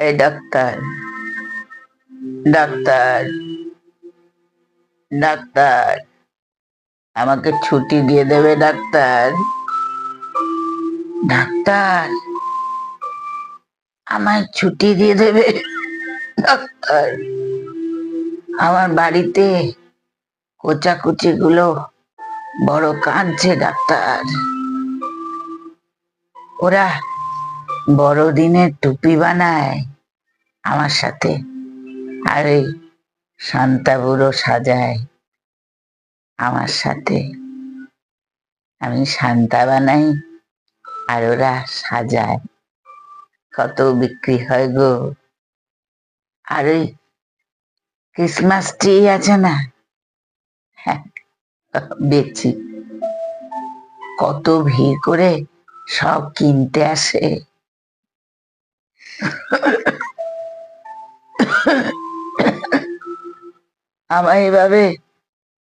এই doctor doctor doctor, আমাকে ছুটি দিয়ে দেবে ডাক্তার। ডাক্তার, আমায় ছুটি দিয়ে দেবে ডাক্তার। আমার বাড়িতে কোচাকুচি গুলো বড় কাঁদছে ডাক্তার। ওরা বড়দিনের টুপি বানায়। আমার সাথে। আর এই শান্তা বুড়ো সাজায় আমার সাথে। আমি শান্তা বানাই আর ওরা সাজায়। কত বিক্রি হয় গো। আর ওই ক্রিসমাস ট্রি আছে না? হ্যাঁ বেচি। কত ভিড় করে সব কিনতে আসে। আমায় এভাবে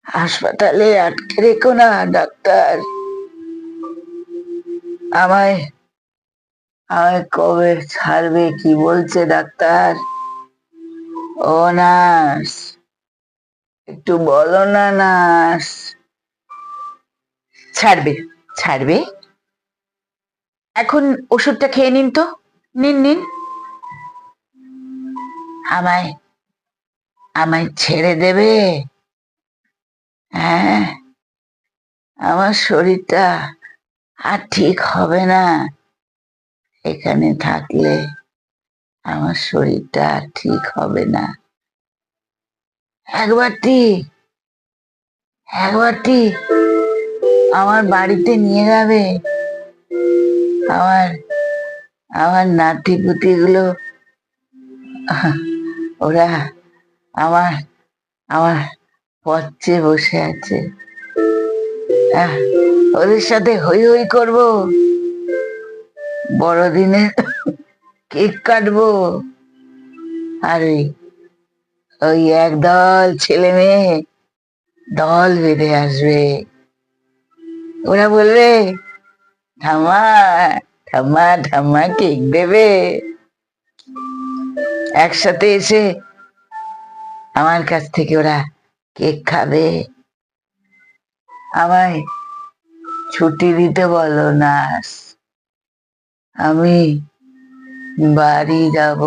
হাসপাতালে আটকে রেখো না, ডাক্তার। আমায় আমায় কবে ছাড়বে, কি বলছে ডাক্তার? ও নার্স, একটু বলো না নার্স। ছাড়বে ছাড়বে। এখন ওষুধটা খেয়ে নিন তো। নিন নিন। আমায় আমায় ছেড়ে দেবে? হ্যাঁ আমার শরীরটা আর ঠিক হবে না। এখানে থাকলে আমার শরীরটা আর ঠিক হবে না। একবারটি একবারটি আমার বাড়িতে নিয়ে যাবে। আমার আমার নাতি পুতি গুলো ওরা আমার আমার পথে বসে আছে। ওদের সাথে হই হই করব। বড়দিনে কেক কাটবো। আর ওই ওই একদল ছেলে মেয়ে দল বেঁধে আসবে। ওরা বলবে, ঠাম্মা ঠাম্মা ঠাম্মা কেক দেবে। একসাথে এসে আমার কাছ থেকে ওরা কেক খাবে। আমায় ছুটি দিতে বলো নার্স। আমি বাড়ি যাব।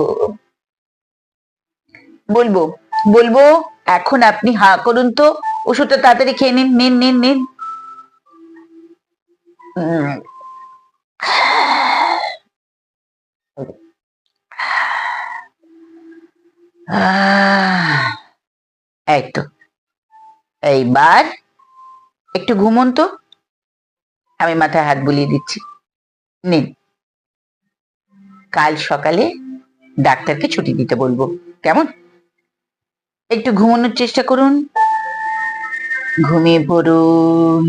বলব বলব, এখন আপনি হা করুন তো। ওষুধটা তাড়াতাড়ি খেয়ে নিন নিন নিন নিন। এই তো। এইবার একটু ঘুমন তো আমি মাথায় হাত বুলিয়ে দিচ্ছি। নিন। কাল সকালে ডাক্তারকে ছুটি দিতে বলব। কেমন? একটু ঘুমানোর চেষ্টা করুন। ঘুমিয়ে পড়ুন।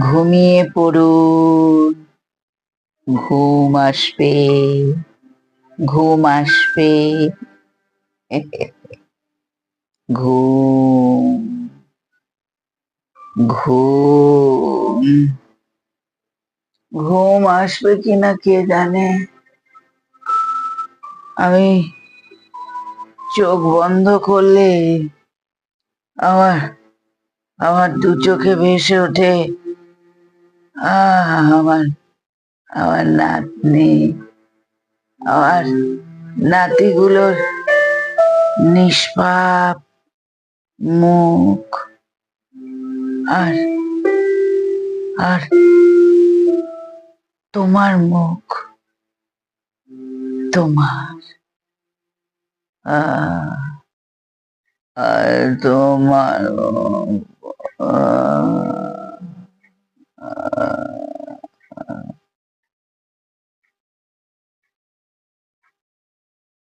ঘুমিয়ে পড়ুন। ঘুম আসবে। ঘুম আসবে। ঘুম ঘুম ঘুম আসবে কিনা কে জানে? আমি চোখ বন্ধ করলে আমার আমার দু চোখে ভেসে ওঠে। আমার আমার নাতনি, আমার নাতিগুলোর নিষ্পাপ মুখ আর আর তোমার মুখ তোমার আর তোমার।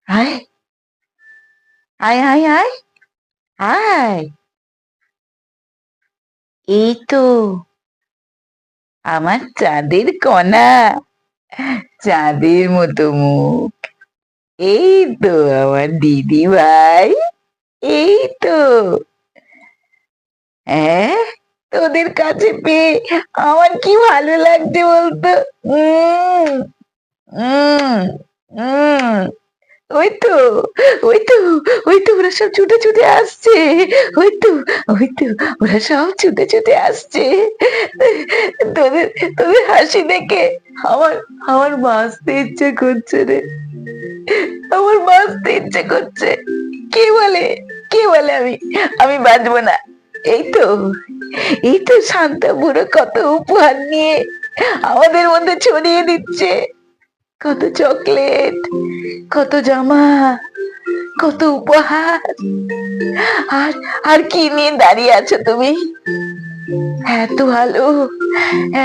হায় আয় আয় আয় আয় এই তো আমার চাঁদের কণা চাঁদের মতো মুখ। এই তো আমার দিদি ভাই এই তো। হ্যাঁ তোদের কাছে পেয়ে আমার কি ভালো লাগছে বলতো? উম, উম, উম। ওই তো ওই তো ওই তো ওরা সব ছুটে ছুটে আসছে। ওই তো ওই তো ওরা সব ছুটে ছুটে আসছে। তোদের তোদের হাসি দেখে আমার আমার বাঁচতে ইচ্ছে করছে রে। আমার বাঁচতে ইচ্ছে করছে। কে বলে কে বলে আমি আমি বাঁচবো না? এই তো এই তো শান্ত বুড়ো কত উপহার নিয়ে আমাদের মধ্যে ছড়িয়ে দিচ্ছে। কত চকলেট, কত জামা, কত উপহার। আর আর কি নিয়ে দাঁড়িয়ে আছো তুমি? এত আলো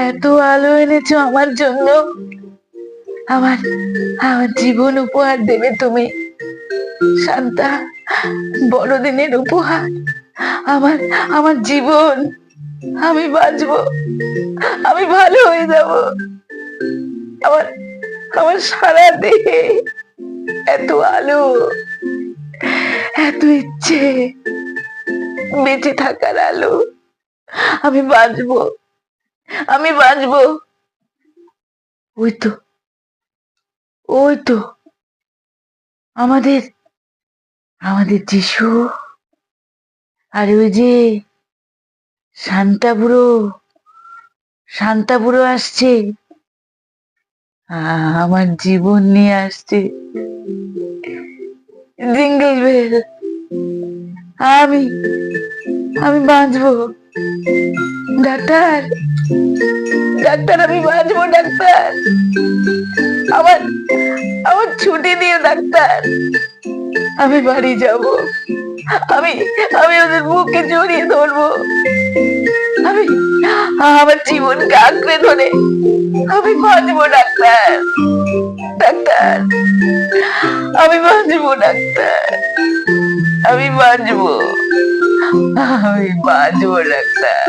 এত আলো এনেছো আমার জন্য। আমার আমার জীবন উপহার দেবে তুমি। শান্তা, বড়দিনের উপহার। আমার আমার জীবন। আমি বাঁচবো, আমি ভালো হয়ে যাব। আমার আমার সারা দেহে এত আলো, এত ইচ্ছে, বেঁচে থাকার আলো। আমি বাঁচবো আমি বাঁচবো। ওই তো ওই তো আমাদের আমাদের যিশু। আর ওই যে শান্তা বুড়ো শান্তা বুড়ো আসছে। আমার জীবন নিয়ে আসছে জিঙ্গল বেল। আমি আমি বাঁচবো। ডাক্তার ডাক্তার, আমি বাঁচবো, ডাক্তার। আমার আমার ছুটি দিও, ডাক্তার। আমি বাড়ি যাব। আমি আমি ওদের বুকে জড়িয়ে ধরবো। আমার জীবনকে আঁকড়ে ধরে। আমি বাঁচবো, ডাক্তার। ডাক্তার, আমি বাঁচবো, ডাক্তার। আমি বাঁচবো আমি বাঁচবো, ডাক্তার।